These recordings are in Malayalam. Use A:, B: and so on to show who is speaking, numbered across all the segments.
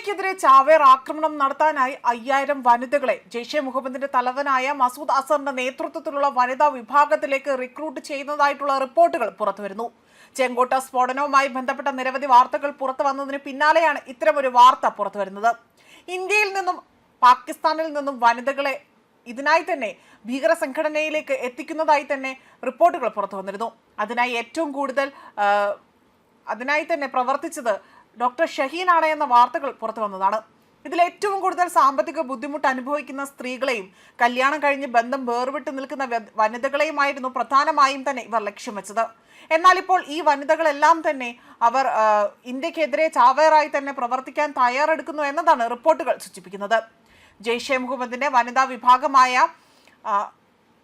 A: ഇന്ത്യക്കെതിരെ ചാവേർ ആക്രമണം നടത്താനായി അയ്യായിരം വനിതകളെ ജെയ്ഷെ മുഹമ്മദിന്റെ തലവനായ മസൂദ് അസറിന്റെ നേതൃത്വത്തിലുള്ള വനിതാ വിഭാഗത്തിലേക്ക് റിക്രൂട്ട് ചെയ്യുന്നതായിട്ടുള്ള റിപ്പോർട്ടുകൾ പുറത്തുവരുന്നു. ചെങ്കോട്ട സ്ഫോടനവുമായി ബന്ധപ്പെട്ട നിരവധി വാർത്തകൾ പുറത്തു വന്നതിന് പിന്നാലെയാണ് ഇത്തരമൊരു വാർത്ത പുറത്തുവരുന്നത്. ഇന്ത്യയിൽ നിന്നും പാകിസ്ഥാനിൽ നിന്നും വനിതകളെ ഇതിനായി തന്നെ ഭീകര സംഘടനയിലേക്ക് എത്തിക്കുന്നതായി തന്നെ റിപ്പോർട്ടുകൾ പുറത്തു വന്നിരുന്നു അതിനായി ഏറ്റവും കൂടുതൽ അതിനായി തന്നെ പ്രവർത്തിച്ചത് ഡോക്ടർ ഷഹീനാണ് എന്ന വാർത്തകൾ പുറത്തു വന്നതാണ്. ഇതിൽ ഏറ്റവും കൂടുതൽ സാമ്പത്തിക ബുദ്ധിമുട്ട് അനുഭവിക്കുന്ന സ്ത്രീകളെയും കല്യാണം കഴിഞ്ഞ് ബന്ധം വേർവിട്ട് നിൽക്കുന്ന വനിതകളെയുമായിരുന്നു പ്രധാനമായും തന്നെ ഇവർ ലക്ഷ്യം വെച്ചത്. എന്നാൽ ഇപ്പോൾ ഈ വനിതകളെല്ലാം തന്നെ അവർ ഇന്ത്യക്കെതിരെ ചാവേറായി തന്നെ പ്രവർത്തിക്കാൻ തയ്യാറെടുക്കുന്നു എന്നതാണ് റിപ്പോർട്ടുകൾ സൂചിപ്പിക്കുന്നത്. ജെയ്ഷെ മുഹമ്മദിന്റെ വനിതാ വിഭാഗമായ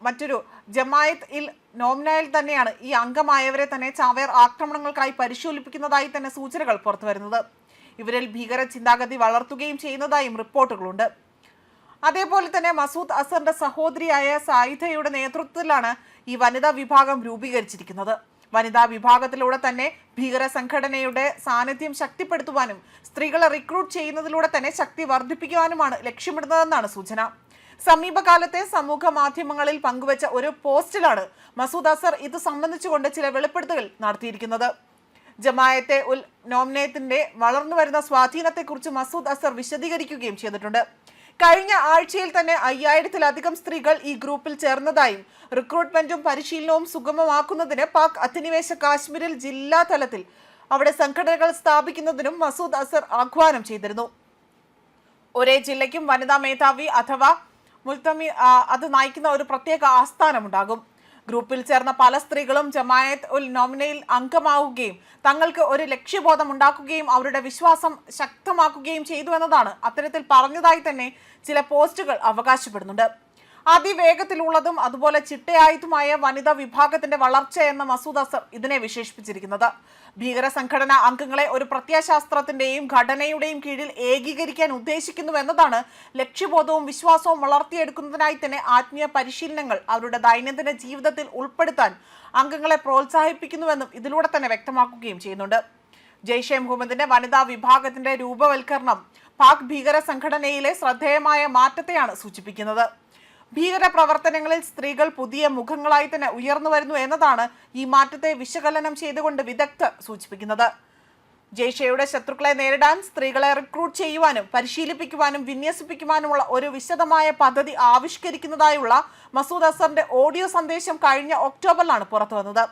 A: മറ്റൊരു ജമായത്ത് ഇൽ നോമിനയിൽ തന്നെയാണ് ഈ അംഗമായവരെ തന്നെ ചാവേർ ആക്രമണങ്ങൾക്കായി പരിശീലിപ്പിക്കുന്നതായി തന്നെ സൂചനകൾ പുറത്തുവരുന്നത് ഇവരിൽ ഭീകര ചിന്താഗതി വളർത്തുകയും ചെയ്യുന്നതായും റിപ്പോർട്ടുകളുണ്ട്. അതേപോലെ തന്നെ മസൂദ് അസറിന്റെ സഹോദരിയായ സായിധയുടെ നേതൃത്വത്തിലാണ് ഈ വനിതാ വിഭാഗം രൂപീകരിച്ചിരിക്കുന്നത്. വനിതാ വിഭാഗത്തിലൂടെ തന്നെ ഭീകര സംഘടനയുടെ സാന്നിധ്യം ശക്തിപ്പെടുത്തുവാനും സ്ത്രീകളെ റിക്രൂട്ട് ചെയ്യുന്നതിലൂടെ തന്നെ ശക്തി വർദ്ധിപ്പിക്കുവാനുമാണ് ലക്ഷ്യമിടുന്നതെന്നാണ് സൂചന. സമീപകാലത്തെ സമൂഹ മാധ്യമങ്ങളിൽ പങ്കുവച്ച ഒരു പോസ്റ്റിലാണ് മസൂദ് അസർ ഇത് സംബന്ധിച്ചുകൊണ്ട് ചില വെളിപ്പെടുത്തുകൾ നടത്തിയിരിക്കുന്നത്. ജമായത്തെ ഉൽ നോമിനേത്തിന്റെ വളർന്നു വരുന്ന സ്വാധീനത്തെക്കുറിച്ച് മസൂദ് അസർ വിശദീകരിക്കുകയും ചെയ്തിട്ടുണ്ട്. കഴിഞ്ഞ ആഴ്ചയിൽ തന്നെ അയ്യായിരത്തിലധികം സ്ത്രീകൾ ഈ ഗ്രൂപ്പിൽ ചേർന്നതായും റിക്രൂട്ട്മെന്റും പരിശീലനവും സുഗമമാക്കുന്നതിന് പാക് അധിനിവേശ കാശ്മീരിൽ ജില്ലാ തലത്തിൽ അവിടെ സംഘടനകൾ സ്ഥാപിക്കുന്നതിനും മസൂദ് അസർ ആഹ്വാനം ചെയ്തിരുന്നു. ഒരേ ജില്ലയ്ക്കും വനിതാ മേധാവി അഥവാ മുൽത്തമി അത് നയിക്കുന്ന ഒരു പ്രത്യേക ആസ്ഥാനമുണ്ടാകും. ഗ്രൂപ്പിൽ ചേർന്ന പല സ്ത്രീകളും ജമായത്ത് ഉൽ നോമിനയിൽ അംഗമാവുകയും തങ്ങൾക്ക് ഒരു ലക്ഷ്യബോധം ഉണ്ടാക്കുകയും അവരുടെ വിശ്വാസം ശക്തമാക്കുകയും ചെയ്തു എന്നതാണ്. അത്തരത്തിൽ പറഞ്ഞതായി തന്നെ ചില പോസ്റ്റുകൾ അവകാശപ്പെടുന്നുണ്ട്. അതിവേഗത്തിലുള്ളതും അതുപോലെ ചിട്ടയായതുമായ വനിതാ വിഭാഗത്തിന്റെ വളർച്ച എന്ന മസൂദ് അസർ ഇതിനെ വിശേഷിപ്പിച്ചിരിക്കുന്നത്. ഭീകര സംഘടന അംഗങ്ങളെ ഒരു പ്രത്യയശാസ്ത്രത്തിന്റെയും ഘടനയുടെയും കീഴിൽ ഏകീകരിക്കാൻ ഉദ്ദേശിക്കുന്നു എന്നതാണ് ലക്ഷ്യബോധവും വിശ്വാസവും വളർത്തിയെടുക്കുന്നതിനായി തന്നെ ആത്മീയ പരിശീലനങ്ങൾ അവരുടെ ദൈനംദിന ജീവിതത്തിൽ ഉൾപ്പെടുത്താൻ അംഗങ്ങളെ പ്രോത്സാഹിപ്പിക്കുന്നുവെന്നും ഇതിലൂടെ തന്നെ വ്യക്തമാക്കുകയും ചെയ്യുന്നുണ്ട്. ജെയ്ഷെ മുഹമ്മദിന്റെ വനിതാ വിഭാഗത്തിന്റെ രൂപവൽക്കരണം പാക് ഭീകര സംഘടനയിലെ ശ്രദ്ധേയമായ മാറ്റത്തെയാണ് സൂചിപ്പിക്കുന്നത്. ഭീകര പ്രവർത്തനങ്ങളിൽ സ്ത്രീകൾ പുതിയ മുഖങ്ങളായി തന്നെ ഉയർന്നു വരുന്നു എന്നതാണ് ഈ മാറ്റത്തെ വിശകലനം ചെയ്തുകൊണ്ട് വിദഗ്ധർ സൂചിപ്പിക്കുന്നത്. ജെയ്ഷയുടെ ശത്രുക്കളെ നേരിടാൻ സ്ത്രീകളെ റിക്രൂട്ട് ചെയ്യുവാനും പരിശീലിപ്പിക്കുവാനും വിന്യസിപ്പിക്കുവാനുമുള്ള ഒരു വിശദമായ പദ്ധതി ആവിഷ്കരിക്കുന്നതായുള്ള മസൂദ് അസറിന്റെ ഓഡിയോ സന്ദേശം കഴിഞ്ഞ ഒക്ടോബറിലാണ് പുറത്തു വന്നത്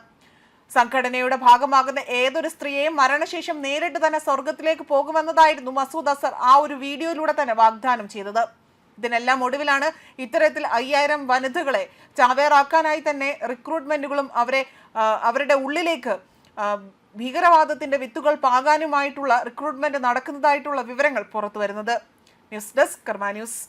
A: സംഘടനയുടെ ഭാഗമാകുന്ന ഏതൊരു സ്ത്രീയെയും മരണശേഷം നേരിട്ട് തന്നെ സ്വർഗത്തിലേക്ക് പോകുമെന്നതായിരുന്നു മസൂദ് അസർ ആ ഒരു വീഡിയോയിലൂടെ തന്നെ വാഗ്ദാനം ചെയ്തത്. ഇതിനെല്ലാം ഒടുവിലാണ് ഇത്തരത്തിൽ അയ്യായിരം വനിതകളെ ചാവേറാക്കാനായി തന്നെ റിക്രൂട്ട്മെന്റുകളും അവരെ അവരുടെ ഉള്ളിലേക്ക് ഭീകരവാദത്തിന്റെ വിത്തുകൾ പാകാനുമായിട്ടുള്ള റിക്രൂട്ട്മെന്റ് നടക്കുന്നതായിട്ടുള്ള വിവരങ്ങൾ പുറത്തു വരുന്നത് ന്യൂസ് ഡെസ്ക് കർമ്മ ന്യൂസ്.